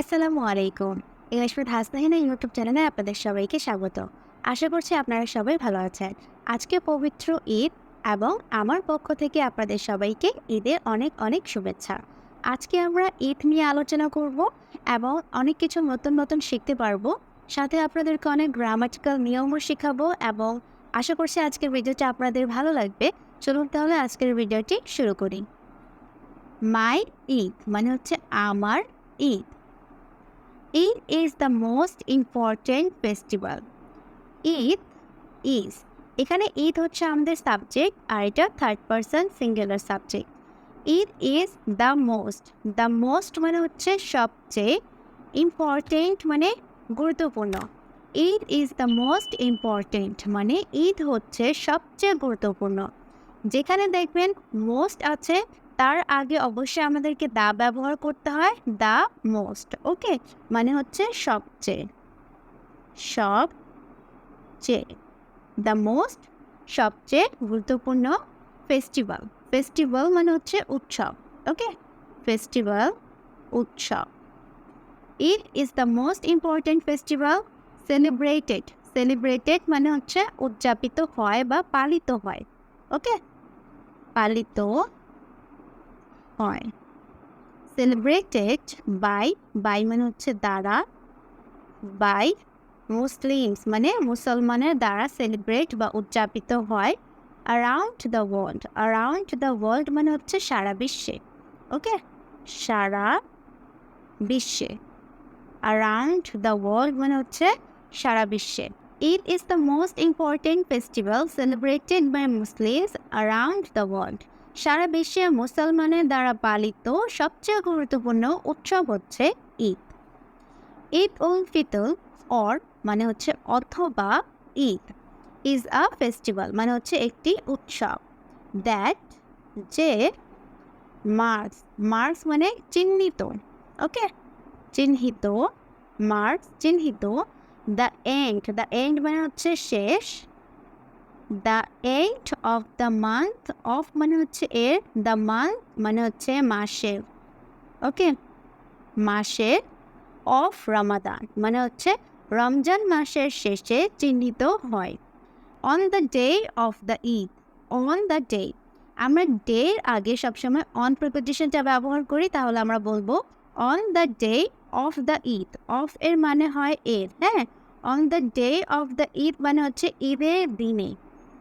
আসসালামু আলাইকুম। English with Hasnahina YouTube চ্যানেলে আপনাদের সবাইকে স্বাগত। আশা করছি আপনারা সবাই ভালো আছেন। আজকে পবিত্র ঈদ এবং আমার পক্ষ থেকে আপনাদের সবাইকে ঈদের অনেক অনেক শুভেচ্ছা। আজকে আমরা ঈদ নিয়ে আলোচনা করব এবং অনেক কিছু নতুন নতুন শিখতে পারব। সাথে আপনাদেরকে অনেক গ্রামাটিক্যাল নিয়মও শেখাবো এবং আশা করছি আজকের ভিডিওটা আপনাদের ভালো লাগবে। চলুন তাহলে আজকের ভিডিওটি শুরু করি। মাই ঈদ মানে হচ্ছে আমার Eid. Eid is the most important festival. Eid is. এখানে ঈদ হচ্ছে আমাদের সাবজেক্ট আর এটা third person singular subject Eid is the most the most মানে হচ্ছে সবচেয়ে ইম্পর্টেন্ট মানে গুরুত্বপূর্ণ। Eid is the most important মানে ঈদ হচ্ছে সবচেয়ে গুরুত্বপূর্ণ। যেখানে দেখবেন মোস্ট আছে, তার আগে অবশ্যই আমাদেরকে দা ব্যবহার করতে হয় দা মোস্ট ওকে? মানে হচ্ছে সবচেয়ে। সব সবচেয়ে। দ্য মোস্ট সবচেয়ে গুরুত্বপূর্ণ ফেস্টিভ্যাল ফেস্টিভ্যাল মানে হচ্ছে উৎসব, ওকে? ফেস্টিভ্যাল উৎসব। It is the most important festival celebrated celebrated মানে হচ্ছে উদযাপিত হয় বা পালিত হয়, ওকে? পালিত হয়। সেলিব্রেটেড বাই বাই মানে হচ্ছে দ্বারা বাই মুসলিমস মানে মুসলমানের দ্বারা সেলিব্রেট বা উদযাপিত হয়। Around the world around the world মানে হচ্ছে সারা বিশ্বে ওকে সারা বিশ্বে। অ্যারাউন্ড দ্য ওয়ার্ল্ড মানে হচ্ছে সারা বিশ্বে। Eid is the most important festival celebrated by Muslims around the world সারা বিশ্বে মুসলমানের দ্বারা পালিত সবচেয়ে গুরুত্বপূর্ণ উৎসব হচ্ছে ঈদ। ঈদ উল ফিতর অর মানে হচ্ছে অথবা ঈদ ইজ আ ফেস্টিভ্যাল মানে হচ্ছে একটি উৎসব। দ্যাট যে মার্কস মার্কস মানে চিহ্নিত ওকে চিহ্নিত মার্কস চিহ্নিত দ্য এন্ড দ্য এন্ড মানে হচ্ছে শেষ the end of the month of মানে হচ্ছে এর দ্য মান্থ মানে হচ্ছে মাসের ওকে মাসের অফ রমাদান মানে হচ্ছে রমজান মাসের শেষে চিহ্নিত হয় on the day of the Eid on the day আমরা ডে আগে সবসময় অন প্রিপোজিশনটা ব্যবহার করি, তাহলে আমরা বলব on the day of the Eid of এর মানে হয় এর হ্যাঁ? On the day of the Eid মানে হচ্ছে ঈদের দিনে।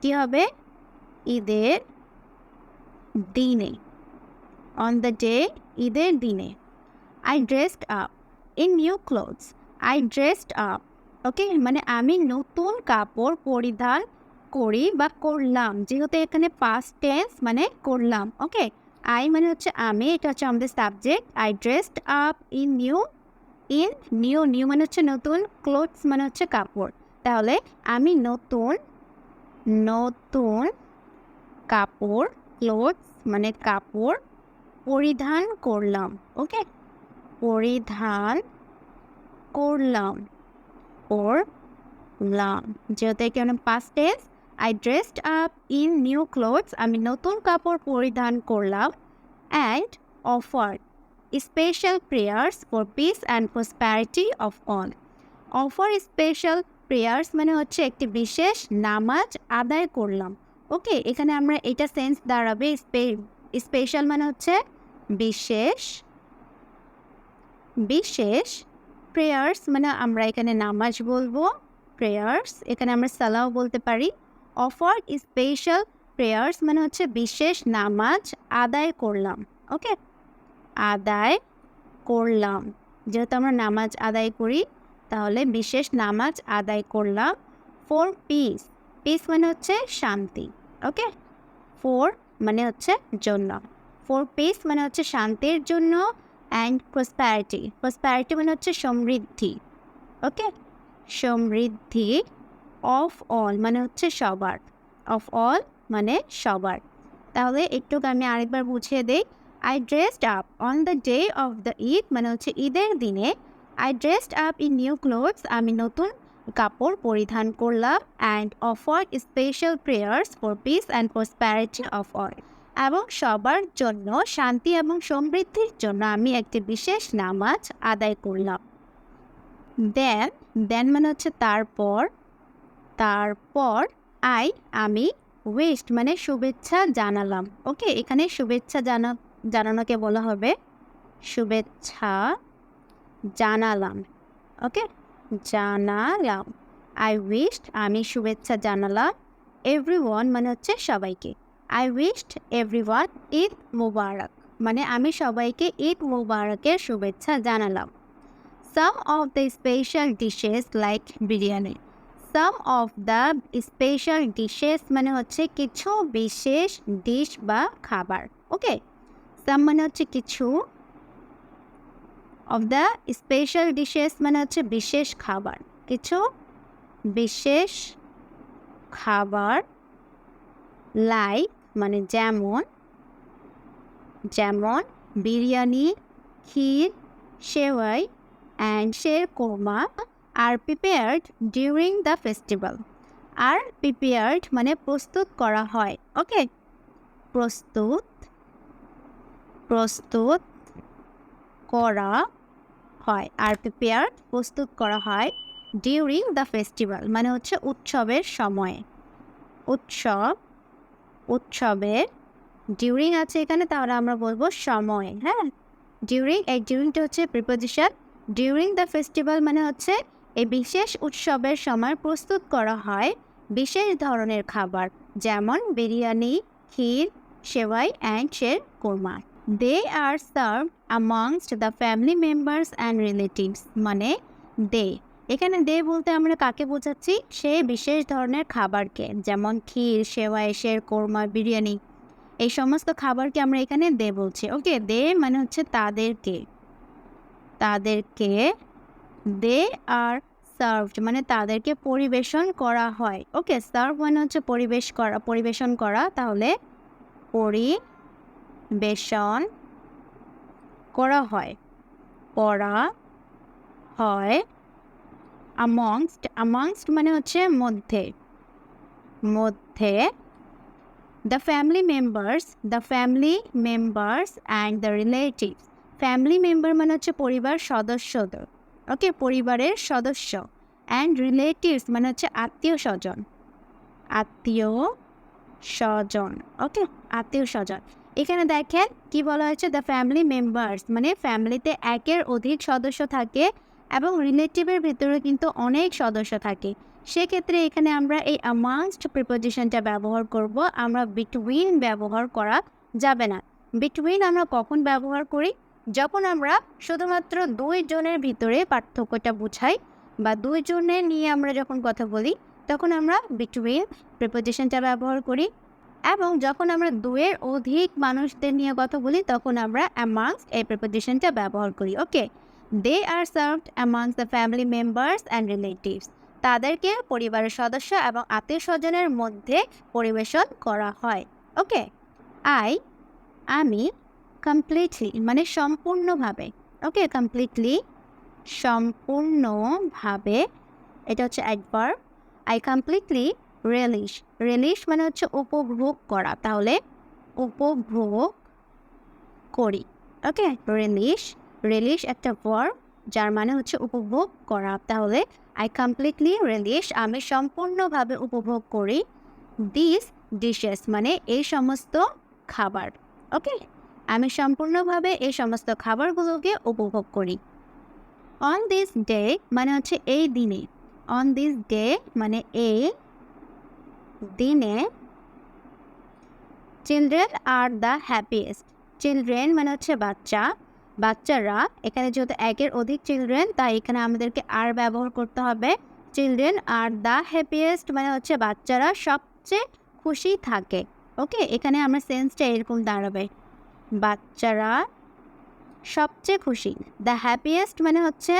কি হবে? ঈদের দিনে। অন দ্য ডে ঈদের দিনে। I dressed up in new clothes I dressed up okay মানে আমি নতুন কাপড় পরিধান করি বা করলাম। যেহেতু এখানে পাস্ট টেন্স মানে করলাম ওকে আই মানে হচ্ছে আমি, এটা হচ্ছে আমাদের subject I dressed up in new in, new new মানে হচ্ছে নতুন, ক্লোথস মানে হচ্ছে কাপড়। তাহলে আমি নতুন নতুন কাপড়, ক্লোথস মানে কাপড় পরিধান করলাম, ওকে? পরিধান করলাম ওর করলাম। যেহেতু এখানে past tense I dressed up in new clothes আমি নতুন কাপড় পরিধান করলাম and offer special prayers for peace and prosperity of all offer special prayers মানে হচ্ছে একটি বিশেষ নামাজ আদায় করলাম। ওকে এখানে আমরা এটা সেন্স দাঁড়াবে স্পেশাল মানে হচ্ছে বিশেষ বিশেষ প্রেয়ার্স মানে আমরা এখানে নামাজ বলব প্রেয়ার্স এখানে আমরা সালাও বলতে পারি। অফার স্পেশাল প্রেয়ার্স মানে হচ্ছে বিশেষ নামাজ আদায় করলাম। ওকে আদায় করলাম। যেহেতু আমরা নামাজ আদায় করি, তাহলে বিশেষ নামাজ আদায় করলাম। ফোর পিস পিস মানে হচ্ছে শান্তি ওকে ফোর মানে হচ্ছে জন্য। ফোর পিস মানে হচ্ছে শান্তির জন্য অ্যান্ড প্রসপ্যারিটি প্রসপ্যারিটি মানে হচ্ছে সমৃদ্ধি ওকে সমৃদ্ধি অফ অল মানে হচ্ছে সবার অফ অল মানে সবার। তাহলে একটু আমি আরেকবার বুঝিয়ে দিই। I dressed up on the day of the Eid মানে হচ্ছে ঈদের দিনে I dressed up in new clothes আমি নতুন কাপড় পরিধান করলাম and offer special prayers for peace and prosperity of all এবং সবার জন্য শান্তি এবং সমৃদ্ধির জন্য আমি একটি বিশেষ নামাজ আদায় করলাম। দেন দেন মানে হচ্ছে তারপর তারপর আই আমি ওয়েস্ট মানে শুভেচ্ছা জানালাম। ওকে এখানে শুভেচ্ছা জানা জানানোকে বলা হবে। শুভেচ্ছা জানালাম। ওকে? জানালাম। আই উইস্ট আমি শুভেচ্ছা জানালাম এভরি ওয়ান মানে হচ্ছে সবাইকে। I wished every one Eid Mubarak মানে আমি সবাইকে ঈদ মুবারকের শুভেচ্ছা জানালাম। Some of the special dishes like biryani. Some of the special dishes মানে হচ্ছে কিছু বিশেষ ডিশ বা খাবার। ওকে? মানে হচ্ছে কিছু অফ দ্য স্পেশাল ডিশেস মানে হচ্ছে বিশেষ খাবার। কিছু বিশেষ খাবার লাইক মানে যেমন যেমন biryani, kheer, sewai and sheer korma are prepared during the festival are prepared মানে প্রস্তুত করা হয়। ওকে প্রস্তুত প্রস্তুত করা হয় আর প্রিপেয়ার প্রস্তুত করা হয় ডিউরিং দ্য ফেস্টিভ্যাল মানে হচ্ছে উৎসবের সময়ে। উৎসব, উৎসবের ডিউরিং আছে এখানে, তাহলে আমরা বলব সময় হ্যাঁ? ডিউরিং এই ডিউরিংটা হচ্ছে প্রিপোজিশন ডিউরিং দ্য ফেস্টিভ্যাল মানে হচ্ছে এই বিশেষ উৎসবের সময় প্রস্তুত করা হয় বিশেষ ধরনের খাবার, যেমন biryani, kheer, sewai, and sheer korma. They are serve amongst the family members and relatives মানে দে এখানে দে বলতে আমরা কাকে বোঝাচ্ছি? সে বিশেষ ধরনের খাবারকে, যেমন ক্ষীর, সেওয়াই শের কোরমা, বিরিয়ানি। এই সমস্ত খাবারকে আমরা এখানে দে বলছি। ওকে দে মানে হচ্ছে তাদেরকে। তাদেরকে দে আর সার্ভড মানে তাদেরকে পরিবেশন করা হয়। ওকে সার্ভ মানে হচ্ছে পরিবেশ করা, পরিবেশন করা, তাহলে পরিবেশন করা হয় করা হয় amongst amongst মানে হচ্ছে মধ্যে মধ্যে the family members the family members and the relatives family member মানে হচ্ছে পরিবার সদস্যদের ওকে পরিবারের সদস্য অ্যান্ড রিলেটিভস মানে হচ্ছে আত্মীয় স্বজন আত্মীয় স্বজন ওকে আত্মীয় স্বজন। এখানে দেখেন কি বলা হয়েছে? দ্য ফ্যামিলি মেম্বার্স মানে ফ্যামিলিতে একের অধিক সদস্য থাকে এবং রিলেটিভের ভিতরে কিন্তু অনেক সদস্য থাকে। সেক্ষেত্রে এখানে আমরা এই অ্যামাউন্সড প্রিপোজিশনটা ব্যবহার করব। আমরা বিটুইন ব্যবহার করা যাবে না। বিটুইন আমরা কখন ব্যবহার করি? যখন আমরা শুধুমাত্র দুই জনের ভিতরে পার্থক্যটা বুঝাই বা দুই জনের নিয়ে আমরা যখন কথা বলি, তখন আমরা বিটুইন প্রিপোজিশনটা ব্যবহার করি। এবং যখন আমরা দুয়ের অধিক মানুষদের নিয়ে কথা বলি, তখন আমরা অ্যামাংস এই প্রিপোজিশনটা ব্যবহার করি, okay? They are served amongst the family members and relatives তাদেরকে পরিবারের সদস্য এবং আত্মীয় স্বজনের মধ্যে পরিবেশন করা হয়, ওকে? আই আমি কমপ্লিটলি মানে সম্পূর্ণভাবে, ওকে? কমপ্লিটলি সম্পূর্ণভাবে, এটা হচ্ছে একবার আই কমপ্লিটলি রিলিশ রিলিশ মানে হচ্ছে উপভোগ করা। তাহলে উপভোগ করি। ওকে রিলিশ রিলিশ একটা ওয়ার্ড যার মানে হচ্ছে উপভোগ করা। তাহলে আই কমপ্লিটলি রিলিশ আমি সম্পূর্ণভাবে উপভোগ করি দিস ডিশেস মানে এই সমস্ত খাবার। ওকে আমি সম্পূর্ণভাবে এই সমস্ত খাবারগুলোকে উপভোগ করি। অন দিস ডে মানে হচ্ছে এই দিনে। অন দিস ডে মানে এই দিনে children are the happiest children মানে হচ্ছে বাচ্চা। বাচ্চারা, এখানে যেহেতু একের অধিক চিলড্রেন তাই এখানে আমাদেরকে আর ব্যবহার করতে হবে। চিলড্রেন আর দ্য হ্যাপিয়েস্ট মানে হচ্ছে বাচ্চারা সবচেয়ে খুশি থাকে। ওকে এখানে আমরা সেন্সটা এরকম দাঁড়াবে। বাচ্চারা সবচেয়ে খুশি। দ্য হ্যাপিয়েস্ট মানে হচ্ছে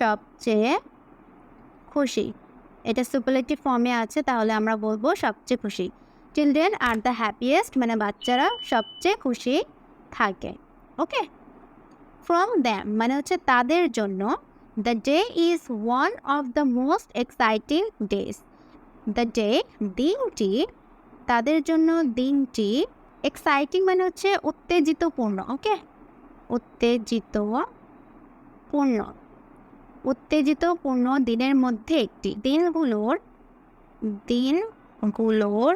সবচেয়ে খুশি। এটা সুপারলেটিভ ফর্মে আছে, তাহলে আমরা বলব সবচেয়ে খুশি। চিলড্রেন আর দ্য হ্যাপিয়েস্ট মানে বাচ্চারা সবচেয়ে খুশি থাকে। ওকে ফ্রম দ্যাম মানে হচ্ছে তাদের জন্য the day is one of the most exciting days the day দিনটি, তাদের জন্য দিনটি এক্সাইটিং মানে হচ্ছে উত্তেজিতপূর্ণ। ওকে উত্তেজিত পূর্ণ উত্তেজিতপূর্ণ দিনের মধ্যে একটি। দিনগুলোর দিনগুলোর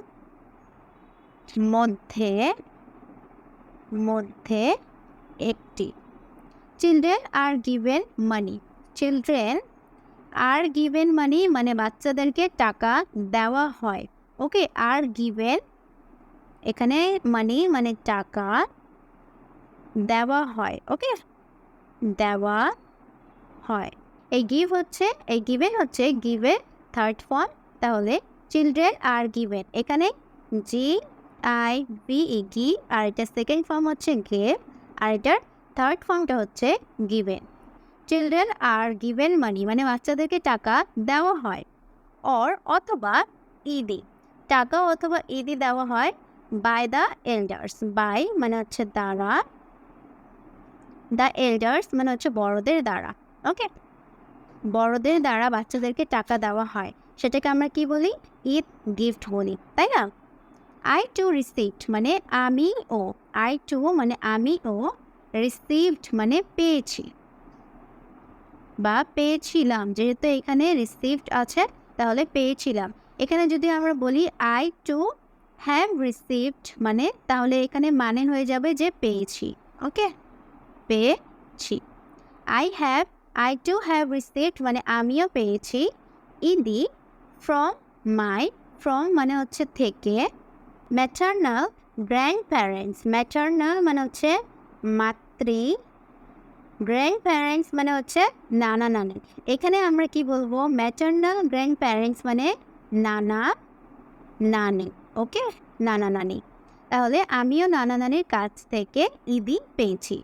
মধ্যে মধ্যে একটি। Children are given money children are given money মানে বাচ্চাদেরকে টাকা দেওয়া হয়। ওকে আর গিভেন এখানে মানি মানে টাকা দেওয়া হয়। ওকে দেওয়া হয়। এই গিভ হচ্ছে এই গিভেন হচ্ছে গিভের থার্ড ফর্ম তাহলে চিলড্রেন আর গিভেন এখানে জি আই বি ই গি আর এটা সেকেন্ড ফর্ম হচ্ছে গেভ আর এটার থার্ড ফর্মটা হচ্ছে given children are given money মানে বাচ্চাদেরকে টাকা দেওয়া হয় অর অথবা ইদি টাকা অথবা ইদি দেওয়া হয় বাই দ্য এল্ডার্স বাই মানে হচ্ছে দ্বারা দ্য এল্ডার্স মানে হচ্ছে বড়দের দ্বারা ওকে বড়দের দ্বারা বাচ্চাদেরকে টাকা দেওয়া হয়। সেটাকে আমরা কি বলি? ঈদ গিফট বলি, তাই না? আই টু রিসিভড মানে আমি ও। আই টু মানে আমি ও রিসিভড মানে পেয়েছি। বা পেয়েছিলাম, যেহেতু এখানে রিসিভড আছে, তাহলে পেয়েছিলাম। এখানে যদি আমরা বলি আই টু হ্যাভ রিসিভড মানে তাহলে এখানে মানে হয়ে যাবে যে পেয়েছি ওকে পেয়েছি। I have I too have received মানে আমিও পেয়েছি। ইদি ফ্রম মাই ফ্রম মানে হচ্ছে থেকে। ম্যাটার্নাল গ্র্যান্ড প্যারেন্টস ম্যাটার্নাল মানে হচ্ছে মাতৃ। গ্র্যান্ড প্যারেন্টস মানে হচ্ছে নানা নানি। এখানে আমরা কি বলব? ম্যাটার্নাল গ্র্যান্ড প্যারেন্টস মানে নানা নানি, ওকে? নানা নানি। তাহলে আমিও নানা নানির কাছ থেকে ইদি পেয়েছি।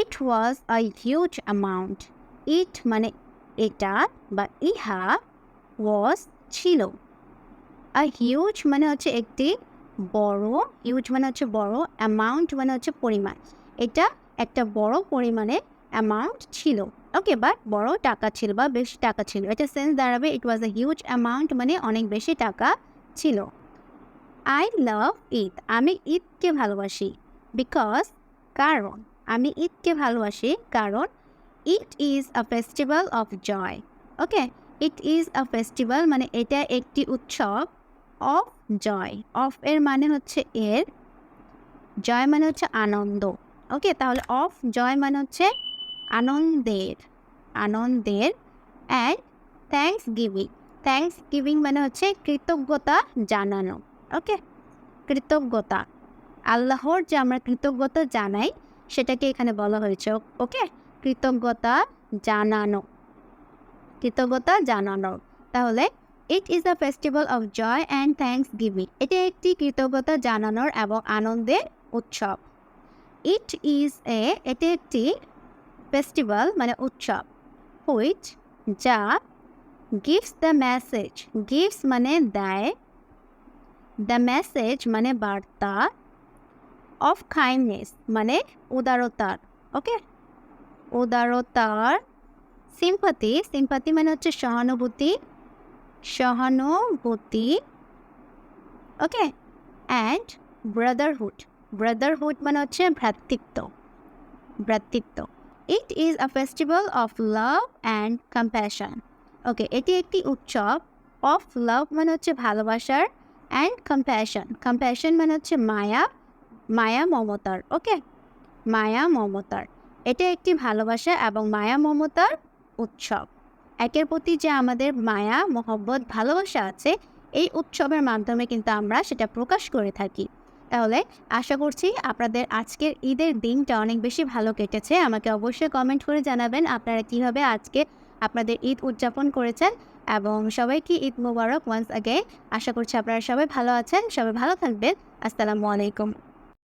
ইট ওয়াজ আ হিউজ অ্যামাউন্ট ইট মানে এটা বা ইহা ওয়াজ ছিল। আর হিউজ মানে হচ্ছে একটি বড় হিউজ মানে হচ্ছে বড় অ্যামাউন্ট মানে হচ্ছে পরিমাণ। এটা একটা বড় পরিমাণে অ্যামাউন্ট ছিল। ওকে বাট বড় টাকা ছিল বা বেশি টাকা ছিল। এটা সেন্স দাঁড়াবে ইট ওয়াজ এ হিউজ অ্যামাউন্ট মানে অনেক বেশি টাকা ছিল। আই লাভ ঈদ আমি ঈদকে ভালোবাসি। বিকজ কারণ। আমি ঈদকে ভালোবাসি, কারণ it is a festival of joy okay it is a festival মানে এটা একটি উৎসব অফ জয় অফ এর মানে হচ্ছে এর জয় মানে হচ্ছে আনন্দ। ওকে তাহলে অফ জয় মানে হচ্ছে আনন্দের আনন্দের and thanksgiving thanksgiving মানে হচ্ছে কৃতজ্ঞতা জানানো। ওকে কৃতজ্ঞতা। আল্লাহর যে আমরা কৃতজ্ঞতা জানাই, সেটাকে এখানে বলা হয়েছে। ওকে কৃতজ্ঞতা জানানো। কৃতজ্ঞতা জানানো। তাহলে it is a festival of joy and thanksgiving এটি একটি কৃতজ্ঞতা জানানোর এবং আনন্দের উৎসব। ইট ইজ এ এটি একটি ফেস্টিভ্যাল মানে উৎসব হুইচ যা গিভস দ্য মেসেজ গিভস মানে দেয়। দ্য মেসেজ মানে বার্তা। অফ কাইন্ডনেস মানে উদারতার ওকে উদারতার সিম্পাতি সিম্পাতি মানে হচ্ছে সহানুভূতি সহানুভূতি, ওকে? অ্যান্ড ব্রাদারহুড ব্রাদারহুড মানে হচ্ছে ভ্রাতৃত্ব ভ্রাতৃত্ব। It is a festival of love and compassion okay এটি একটি উৎসব অফ লাভ মানে হচ্ছে ভালোবাসার অ্যান্ড কম্প্যাশন কম্প্যাশন মানে হচ্ছে মায়া মায়া মমতার। ওকে মায়া মমতার। এটা একটি ভালোবাসা এবং মায়া মমতার উৎসব। একের প্রতি যে আমাদের মায়া, মহব্বত, ভালোবাসা আছে, এই উৎসবের মাধ্যমে কিন্তু আমরা সেটা প্রকাশ করে থাকি। তাহলে আশা করছি আপনাদের আজকের ঈদের দিনটা অনেক বেশি ভালো কেটেছে। আমাকে অবশ্যই কমেন্ট করে জানাবেন আপনারা কীভাবে আজকে আপনাদের ঈদ উদযাপন করেছেন এবং সবাইকে ঈদ মোবারক ওয়ান্স আগে আশা করছি আপনারা সবাই ভালো আছেন, সবাই ভালো থাকবেন। আসসালামু আলাইকুম।